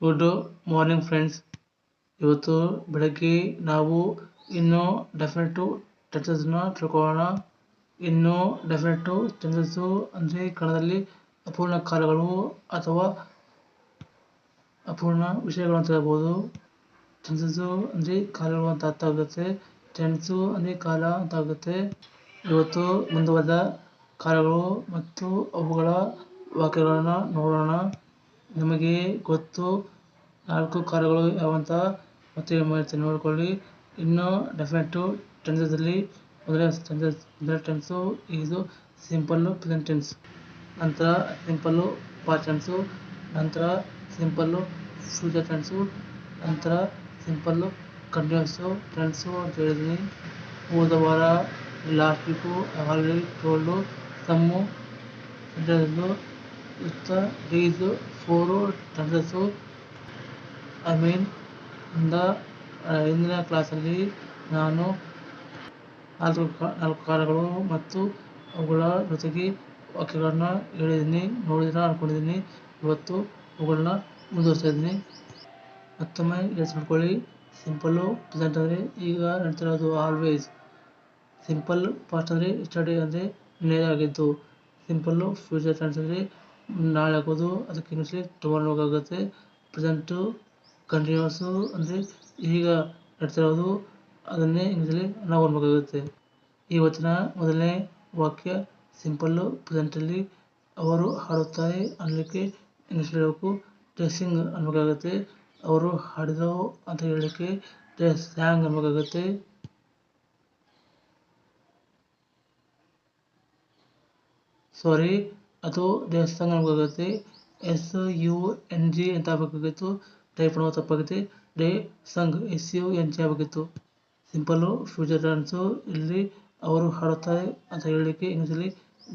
Good morning friends ಇವತ್ತು ಬೆಳಗ್ಗೆ ನಾವು ಇನ್ನೂ ಡೆಫಿನೆಟು ಟೆನ್ಸಸ್ನ ತಿಳ್ಕೊಳ್ಳೋಣ. ಇನ್ನು ಡೆಫಿನೆಟು ಟೆನ್ಸಸ್ಸು ಅಂದರೆ ಕನ್ನಡದಲ್ಲಿ ಅಪೂರ್ಣ ಕಾಲಗಳು ಅಥವಾ ಅಪೂರ್ಣ ವಿಷಯಗಳು ಅಂತ ಹೇಳ್ಬೋದು. ಟೆನ್ಸಸ್ಸು ಅಂದರೆ ಕಾಲಗಳು ಅಂತ ಅರ್ಥ ಆಗುತ್ತೆ. ಟೆನ್ಸು ಅಂದರೆ ಕಾಲ ಅಂತ ಆಗುತ್ತೆ. ಇವತ್ತು ಮುಂದುವರೆದ ಕಾಲಗಳು ಮತ್ತು ಅವುಗಳ ವಾಕ್ಯಗಳನ್ನು ನೋಡೋಣ. ನಿಮಗೆ ಗೊತ್ತು. ನಾಲ್ಕು ಕಾರುಗಳು ಯಾವಂತ ಮತ್ತೆ ಮಾಹಿತಿ ನೋಡ್ಕೊಳ್ಳಿ. ಇನ್ನು ಡೆಫಿನೆಟು ಟೆನ್ಸಲ್ಲಿ ಮೊದಲನೇ ಟೆನ್ಸಸ್ ಮೊದಲನೇ ಟೆನ್ಸು ಇದು ಸಿಂಪಲ್ಲು ಪ್ರೆಸೆಂಟ್ ಟೆನ್ಸ್ ನಂತರ ಸಿಂಪಲ್ಲು ಪಾಸ್ಟ್ ಟೆನ್ಸು ನಂತರ ಸಿಂಪಲ್ಲು ಫ್ಯೂಚರ್ ಟೆನ್ಸು ನಂತರ ಸಿಂಪಲ್ಲು ಕಂಟಿನ್ಯೂಸು ಟೆನ್ಸು ಅಂತ ಹೇಳಿದ್ದೀನಿ. ಹೋದ ವಾರ last week already told some sentence ಇತ್ತ ಡೀಸು ಫೋರು ತಂದಸು ಐ ಮೀನ್ ಇಂದ ಹಿಂದಿನ ಕ್ಲಾಸಲ್ಲಿ ನಾನು ನಾಲ್ಕು ನಾಲ್ಕು ಮತ್ತು ಅವುಗಳ ಜೊತೆಗೆ ವಾಕ್ಯಗಳನ್ನು ಹೇಳಿದ್ದೀನಿ, ನೋಡಿದ್ರೆ ಅಂದ್ಕೊಂಡಿದ್ದೀನಿ ಇವತ್ತು ಅವುಗಳನ್ನ ಮುಂದುವರಿಸ್ತಾ ಇದ್ದೀನಿ. ಮತ್ತೊಮ್ಮೆ ಗೆಸ್ ಮಾಡ್ಕೊಳ್ಳಿ. ಸಿಂಪಲ್ಲು ಪ್ರೆಸೆಂಟ್ ಅಂದರೆ ಈಗ ನಡೀತಿರೋದು ಆಲ್ವೇಸ್. ಸಿಂಪಲ್ ಪಾಸ್ಟ್ ಅಂದರೆ ಸ್ಟಡಿ ಅಂದರೆ ಆಗಿದ್ದು ಸಿಂಪಲ್ಲು ಫ್ಯೂಚರ್ ಟೆನ್ಸ್ ನಾಳೆ ಆಗೋದು ಅದಕ್ಕೆ ಇಂಗ್ಲೀಷಲ್ಲಿ ಟುಮಾರೋ ಆಗುತ್ತೆ ಪ್ರೆಸೆಂಟು ಕಂಟಿನ್ಯೂಸು ಅಂದರೆ ಈಗ ಇರೋದು ಅದನ್ನೇ ಇಂಗ್ಲೀಷಲ್ಲಿ ನಾವು ಓದಬೇಕಾಗುತ್ತೆ ಈ ವಚನ ಮೊದಲನೇ ವಾಕ್ಯ ಸಿಂಪಲ್ಲು ಪ್ರೆಸೆಂಟಲ್ಲಿ ಅವರು ಹಾಡುತ್ತಾರೆ ಅನ್ನಲಿಕ್ಕೆ ಇಂಗ್ಲೀಷಲ್ಲಿ ಹೇಳಬೇಕು. ಡ್ರೆಸ್ಸಿಂಗ್ ಅನ್ಬೇಕಾಗುತ್ತೆ ಅವರು ಹಾಡಿದರು ಅಂತ ಹೇಳಲಿಕ್ಕೆ ಡ್ರೆಸ್ ಸ್ಯಾಂಗ್ ಅನ್ಬೇಕಾಗುತ್ತೆ ಸಾರಿ ಅದು ದೇವಸ್ಥಾನ ಅನ್ಬೇಕಾಗುತ್ತೆ ಎಸ್ ಯು ಎನ್ ಜಿ ಅಂತ ಆಗಬೇಕಾಗಿತ್ತು ಟೈಪ್ ಮಾಡುವ ತಪ್ಪಾಗುತ್ತೆ. They sung S U N G ಆಗಬೇಕಿತ್ತು ಸಿಂಪಲ್ಲು, ಫ್ಯೂಚರ್ ಡ್ಯಾನ್ಸು ಇಲ್ಲಿ ಅವರು ಹಾಡುತ್ತಾರೆ ಅಂತ ಹೇಳಲಿಕ್ಕೆ ಇಂಗ್ಲೀಷಲ್ಲಿ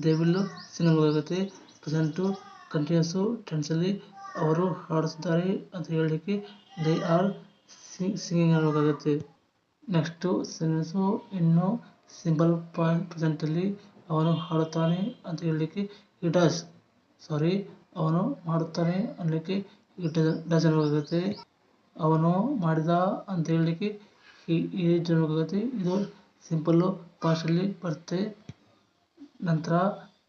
ದೇ ವಿಲ್ ಸಿಂಗ್ ಅನ್ಬೇಕಾಗುತ್ತೆ ಪ್ರೆಸೆಂಟು, ಕಂಟಿನ್ಯೂಸು ಟೆನ್ಸಲ್ಲಿ ಅವರು ಹಾಡುತ್ತಾರೆ ಅಂತ ಹೇಳಲಿಕ್ಕೆ ದೇ ಆರ್ ಸಿಂಗಿಂಗ್ ಅನ್ನಬೇಕಾಗುತ್ತೆ ನೆಕ್ಸ್ಟು ಸೆನ್ಸು ಇನ್ನು ಸಿಂಪಲ್ ಪಾಯಿಂಟ್ ಪ್ರೆಸೆಂಟಲ್ಲಿ ಅವನು ಹಾಡುತ್ತಾನೆ ಅಂತ ಹೇಳಲಿಕ್ಕೆ ಇ ಡಸ್ ಸಾರಿ ಅವನು ಮಾಡುತ್ತಾನೆ ಅನ್ನಲಿಕ್ಕೆ ಇಟ್ ಡಸ್ ಅನ್ನಬೇಕಾಗುತ್ತೆ ಅವನು ಮಾಡಿದ ಅಂತ ಹೇಳಲಿಕ್ಕೆ ಹಿ ಈಜ್ ಅನ್ನಬೇಕಾಗುತ್ತೆ ಇದು ಸಿಂಪಲ್ಲು ಪಾಸ್ಟಲ್ಲಿ ಬರುತ್ತೆ. ನಂತರ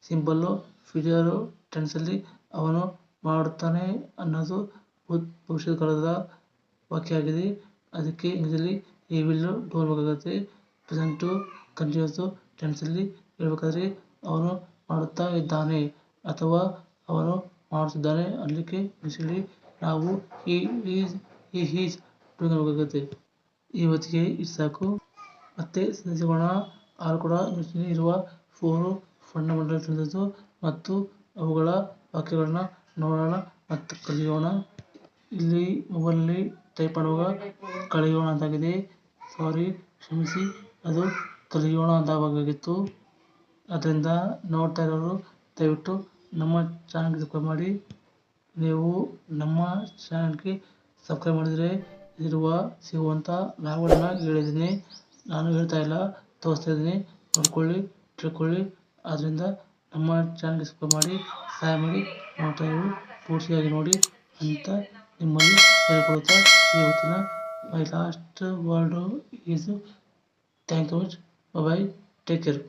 ಸಿಂಪಲ್ಲು ಫ್ಯೂಚರು ಟೆನ್ಸಲ್ಲಿ ಅವನು ಮಾಡುತ್ತಾನೆ ಅನ್ನೋದು ಭವಿಷ್ಯದ ಕಾಲದ ವಾಕ್ಯ ಆಗಿದೆ. ಅದಕ್ಕೆ ಇಂಗ್ಲೀಷಲ್ಲಿ ಈ ವಿಲ್ಲು ಡೂ ಪ್ರೆಸೆಂಟು ಕಂಟಿನ್ಯೂಸು ಟೆನ್ಸಲ್ಲಿ ಹೇಳ್ಬೇಕಾದ್ರೆ ಅವನು ಮಾಡುತ್ತಾ ಇದ್ದಾನೆ ಅಥವಾ ಅವನು ಮಾಡುತ್ತಿದ್ದಾನೆ. ಅನ್ನಲಿಕ್ಕೆ ಇಂಗ್ಲೀಷಲ್ಲಿ ನಾವು ಈ ಈಸ್ ಈ ಈಸ್ ಹೋಗುತ್ತೆ ಇವತ್ತಿಗೆ ಇಷ್ಟು ಸಾಕು ಮತ್ತೆ ಸಿಗೋಣ ಆರು ಕೂಡ ಇರುವ ಫೋರು ಫಂಡಮೆಂಟಲ್ ತಿಳಿದು ಮತ್ತು ಅವುಗಳ ವಾಕ್ಯಗಳನ್ನು ನೋಡೋಣ ಮತ್ತು ಕಲಿಯೋಣ. ಇಲ್ಲಿ ಮೊಬೈಲಲ್ಲಿ ಟೈಪ್ ಮಾಡುವಾಗ ಕಲಿಯೋಣ ಅಂತಾಗಿದೆ. ಸಾರಿ, ಕ್ಷಮಿಸಿ, ಅದು ಕಲಿಯೋಣ ಅಂತ ಆಗಬೇಕಾಗಿತ್ತು ಅದರಿಂದ ನೋಡ್ತಾ ಇರೋರು, ದಯವಿಟ್ಟು ನಮ್ಮ ಚಾನಲ್ಗೆ ಸಬ್ಸ್ಕ್ರೈಬ್ ಮಾಡಿ. ನೀವು ನಮ್ಮ ಚಾನಲ್ಗೆ ಸಬ್ಸ್ಕ್ರೈಬ್ ಮಾಡಿದರೆ ಇರುವ ಸಿಗುವಂಥ ಲಾಭಗಳನ್ನ ಹೇಳಿದ್ದೀನಿ. ನಾನು ಹೇಳ್ತಾ ಇಲ್ಲ, ತೋರಿಸ್ತಾ ಇದ್ದೀನಿ. ನೋಡ್ಕೊಳ್ಳಿ, ತಿಳ್ಕೊಳ್ಳಿ. ಆದ್ದರಿಂದ ನಮ್ಮ ಚಾನಲ್ಗೆ ಸಬ್ಸ್ಕ್ರೈಬ್ ಮಾಡಿ, ಸಹಾಯ ಮಾಡಿ. ನೋಡ್ತಾ ಇರು ಪೂರ್ತಿಯಾಗಿ ನೋಡಿ ಅಂತ ನಿಮ್ಮಲ್ಲಿ ಹೇಳ್ಕೊಳ್ತಾ ಇವತ್ತಿನ my last word is thank you much bye take care